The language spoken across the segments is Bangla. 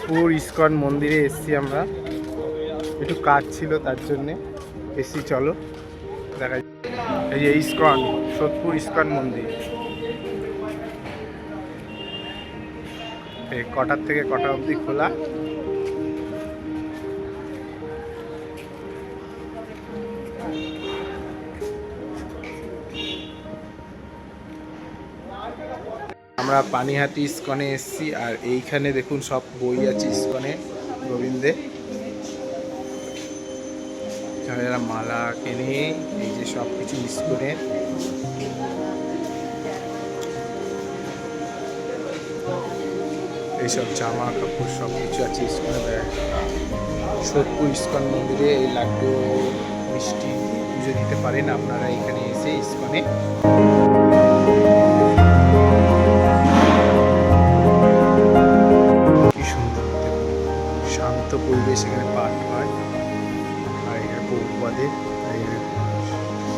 সোদপুর ইস্কন মন্দিরে এসছি আমরা। একটু কাজ ছিল তার জন্যে। এসছি, চলো। দেখা। এই যে ইস্কন, সোদপুর ইস্কন মন্দির। এই কটার থেকে কটা অবধি খোলা? আমরা পানিহাটি ইস্কনে এসেছি, আর এইখানে দেখুন সব বই আছে ইস্কনে গোবিন্দে মালা কেনে, এই যে সব কিছু ইস্কনে। এইসব জামা কাপড় সব কিছু আছে ইস্কনে সোদপুর ইস্কন মন্দিরে এই লাড্ডু, মিষ্টি পুজো দিতে পারেন আপনারা এখানে এসে ইস্কনে।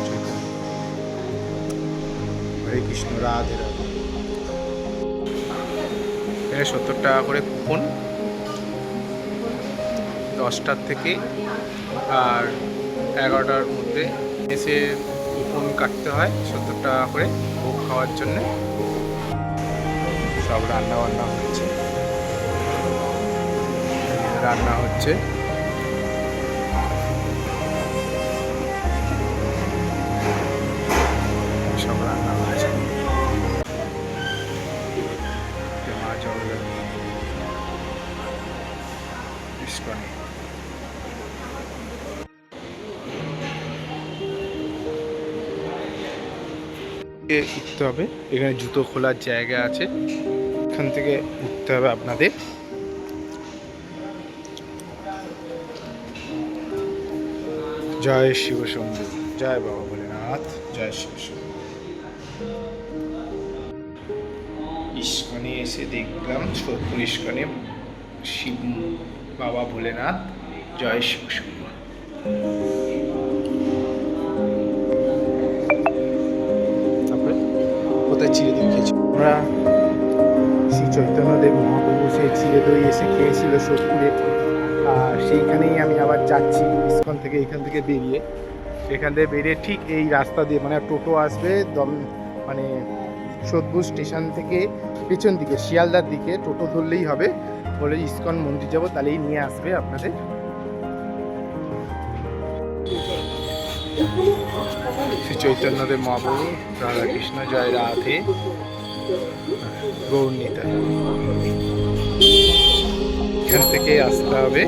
চৈতন্য। হরে কৃষ্ণ রাধে রাধে এখানে সত্তর টাকা করে কুপন দশটার থেকে আর এগারোটার মধ্যে এসে কুপন কাটতে হয় সত্তর টাকা করে ভোগ খাওয়ার জন্য। সব রান্না বান্না হচ্ছে রান্না হচ্ছে উঠতে হবে। এখানে জুতো খোলার জায়গা আছে। এখান থেকে উঠতে হবে আপনাদের। জয় শিব শম্ভু। জয় বাবা ভোলেনাথ। জয় শিব ইস্কনে এসে দেখলাম ইস্কনে শিব বাবা ভোলেনাথ। জয় শিব কোথায় চিড়ে দই খেয়েছি আমরা শ্রী চৈতন্যদেব মহাপ্রভু সেই চিড়ে দই এসে খেয়েছিল সোদপুরে আর সেইখানেই আমি আবার যাচ্ছি ইস্কন থেকে এইখান থেকে বেরিয়ে। এখান থেকে বেরিয়ে ঠিক এই রাস্তা দিয়ে মানে টোটো আসবে দম মানে সোদপুর স্টেশন থেকে পেছন দিকে, শিয়ালদার দিকে। টোটো ধরলেই হবে। বলে ইস্কন মন্দির যাব, তাহলেই নিয়ে আসবে আপনাদের। শ্রী চৈতন্যদেব মহাপ্রভু রাধাকৃষ্ণ জয় রাধে গৌরনীতা এখান থেকে আসতে হবে।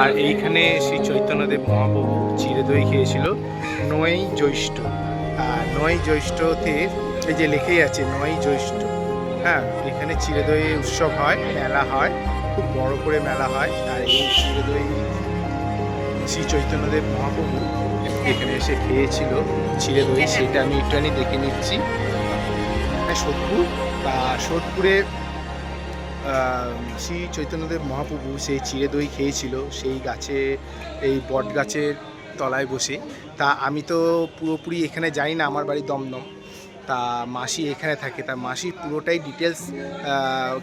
আর এইখানে শ্রী চৈতন্যদেব মহাপ্রভু চিড়ে দই খেয়েছিল, নয় জ্যৈষ্ঠ। আর নয় জ্যৈষ্ঠতে এই যে লেখেই আছে, নয় জ্যৈষ্ঠ। হ্যাঁ এখানে চিড়ে দই উৎসব হয়, মেলা হয়, খুব বড় করে মেলা হয়। আর এই চিড়ে দই শ্রী চৈতন্যদেব মহাপ্রভু এখানে এসে খেয়েছিল চিড়ে দই সেটা আমি একটুখানি দেখে নিচ্ছি। সোদপুর, বা সোদপুরে শ্রী চৈতন্যদেব মহাপ্রভু সেই চিড়ে দই খেয়েছিল, সেই গাছে, এই বট গাছের তলায় বসে। তা আমি তো পুরোপুরি এখানে যাই না, আমার বাড়ি দমদম। তা মাসি এখানে থাকে, তা মাসি পুরোটাই ডিটেলস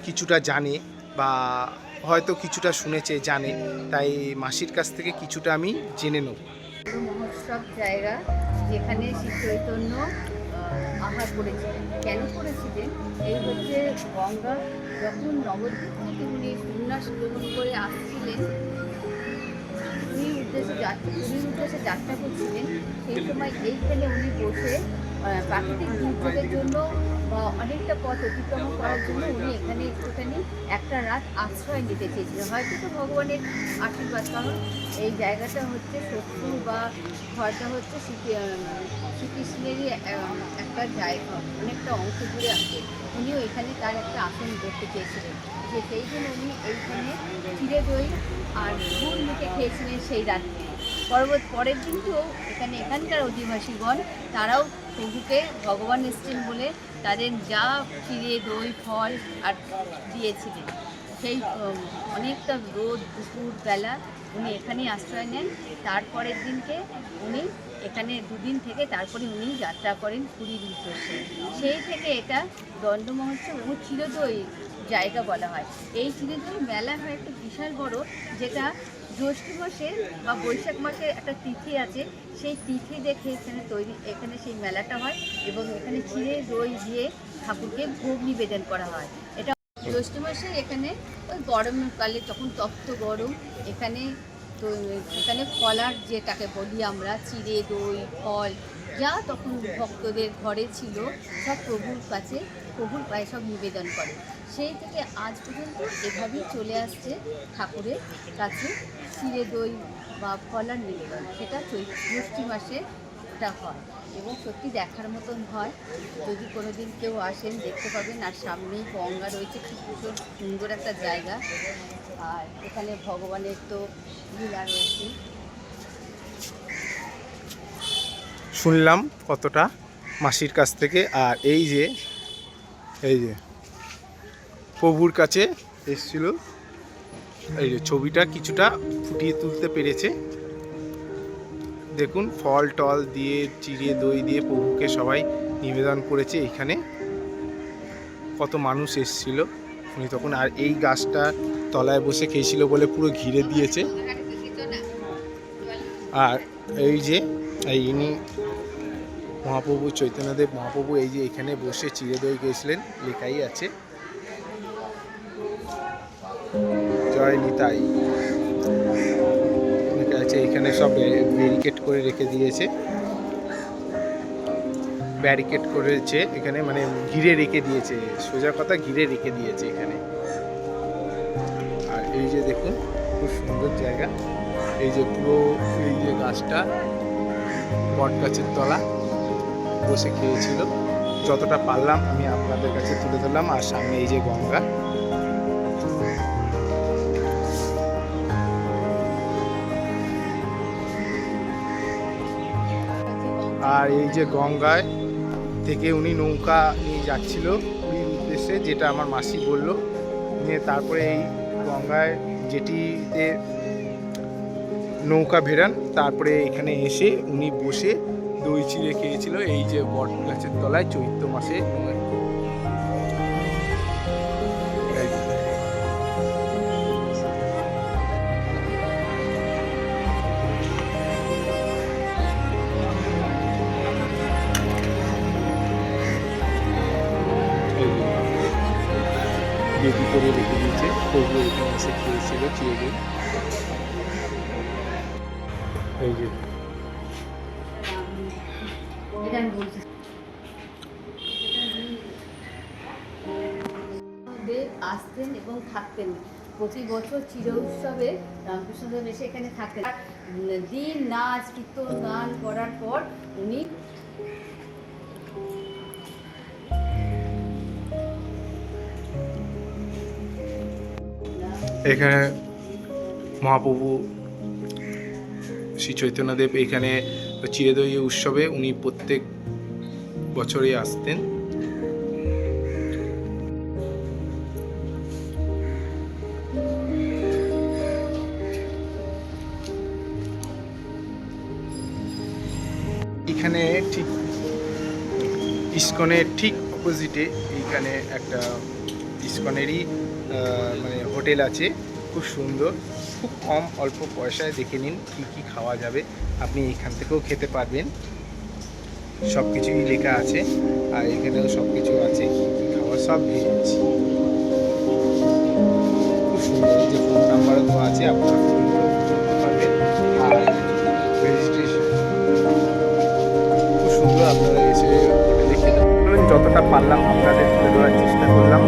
কিছুটা জানে বা হয়তো কিছুটা শুনেছে, জানে। তাই মাসির কাছ থেকে কিছুটা আমি জেনে নেব। মহোৎসব জায়গা যেখানে শ্রী চৈতন্য আহার করেছিলেন কেন করেছিলেন এই হচ্ছে গঙ্গা যখন নবদ্বীপ থেকে উনি সন্ন্যাস গ্রহণ করে আসছিলেন, উনি উদ্দেশ্যে উনি উদ্দেশ্যে যাত্রা করছিলেন, সেই সময় এইখানে উনি বসে প্রাকৃতিক দুর্যোগের জন্য বা অনেকটা পথ অতিক্রম করার জন্য উনি এখানে একটুখানি একটা রাত আশ্রয় নিতে চেয়েছিলেন। হয়তো তো ভগবানের আশীর্বাদ, কারণ এই জায়গাটা হচ্ছে শত্রু বা ঘরটা হচ্ছে শ্রীকৃষ্ণেরই একটা জায়গা, অনেকটা অংশ জুড়ে আছে। উনিও এখানে তার একটা আসন করতে চেয়েছিলেন। যে সেই জন্য উনি এইখানে চিড়ে দই আর ফুল মুখে খেয়েছিলেন সেই রাত্রে। পরবর্তী পরের দিনকেও এখানে এখানকার অধিবাসীগণ, তারাও প্রভুকে ভগবান এসছেন বলে তাদের যা ফিরে দই, ফল আর দিয়েছিলেন। সেই অনেকটা রোদ, দুপুর বেলা উনি এখানেই আশ্রয় নেন। তারপরের দিনকে উনি এখানে দুদিন থেকে তারপরে উনি যাত্রা করেন পুরীর উদ্দেশ্যে সেই থেকে এটা দণ্ড মহোৎসব এবং চিরদই জায়গা বলা হয়। এই চিরদই মেলা হয়, একটা বিশাল বড়, যেটা জ্যৈষ্ঠ মাসে বা বৈশাখ মাসে একটা তিথি আছে, সেই তিথি দেখে এখানে তৈরি, এখানে সেই মেলাটা হয় এবং এখানে চিড়ে দই দিয়ে ঠাকুরকে ভোগ নিবেদন করা হয়। এটা জ্যৈষ্ঠ মাসে এখানে ওই গরমকালে যখন তপ্ত গরম, এখানে তো এখানে ফলার যেটাকে বলি আমরা, চিড়ে দই ফল, যা তখন ভক্তদের ঘরে ছিল, সব প্রভুর কাছে, প্রভুর পায়ে সব নিবেদন করে। সেই থেকে আজ পর্যন্ত এভাবেই চলে আসছে ঠাকুরের কাছে। চিড়ে দই বা ফলার নিবেদন সেটা চৈ- জ্যৈষ্ঠী মাসে এটা হয় এবং সত্যি দেখার মতন হয়। যদি কোনো দিন কেউ আসেন, দেখতে পাবেন। আর সামনেই গঙ্গা রয়েছে খুব ভীষণ সুন্দর একটা জায়গা। আর এখানে ভগবানের তো লীলা রয়েছে। শুনলাম কতটা মাসির কাছ থেকে। আর এই যে এই যে, প্রভুর কাছে এসছিল। এই ছবিটা কিছুটা ফুটিয়ে তুলতে পেরেছে। দেখুন, ফল টল দিয়ে, চিড়ে, দই দিয়ে প্রভুকে সবাই নিবেদন করেছে এখানে। কত মানুষ এসছিল। উনি তখন আর এই গাছটা তলায় বসে খেয়েছিল বলে পুরো ঘিরে দিয়েছে। আর এই যে, এই ইনি মহাপ্রভু চৈতন্যদেব, মহাপ্রভু এই যে এখানে বসে চিড়ে দই গেছিলেন লেখাই আছে। জয় আছে, এখানে সব ব্যারিকেড করে রেখে দিয়েছে। ব্যারিকেড করেছে এখানে মানে ঘিরে রেখে দিয়েছে। সোজা কথা ঘিরে রেখে দিয়েছে এখানে। আর এই যে দেখুন, খুব সুন্দর জায়গা। এই যে পুরো, এই যে গাছটা, বট গাছের তলা বসে খেয়েছিল। যতটা পারলাম আমি আপনাদের কাছে তুলে ধরলাম। আর সামনে এই যে গঙ্গা। আর এই যে গঙ্গায় থেকে উনি নৌকা নিয়ে যাচ্ছিল পুরীর উদ্দেশ্যে, যেটা আমার মাসি বলল। নিয়ে তারপরে এই গঙ্গায় যেটিতে নৌকা ভেরান তারপরে এখানে এসে উনি বসে দই চিড়ে খেয়েছিল। এই যে বট গাছের তলায় চৈত্র মাসে বেদি করে রেখে দিয়েছে প্রভু এখানে এসে খেয়েছিল চিড়ে এই যে। আসতেন এবং থাকতেন। প্রতি বছর চির উৎসবে রামকৃষ্ণদেব এসে এখানে থাকতেন। দিন নাচ কীর্তন, গান করার পর উনি এখানে মহাপ্রভু শ্রী চৈতন্যদেব এখানে চিরেদই উৎসবে উনি প্রত্যেক বছরই আসতেন। এখানে ঠিক ইস্কনের ঠিক অপোজিটে এইখানে একটা ইস্কনেরই মানে হোটেল আছে, খুব সুন্দর। খুব কম অল্প পয়সায় দেখে নিন কী কী খাওয়া যাবে। আপনি এখান থেকেও খেতে পারবেন। সব কিছুই লেখা আছে, আর এখানেও সব কিছু আছে খাওয়া সব ভেজ খুব সুন্দর যে ফোন নাম্বারও দেওয়া আছে, আপনারা ফোন আর খুব সুন্দর আপনারা এসে হোটেলে যতটা পারলাম আপনাদের তুলে দেওয়ার চেষ্টা করলাম।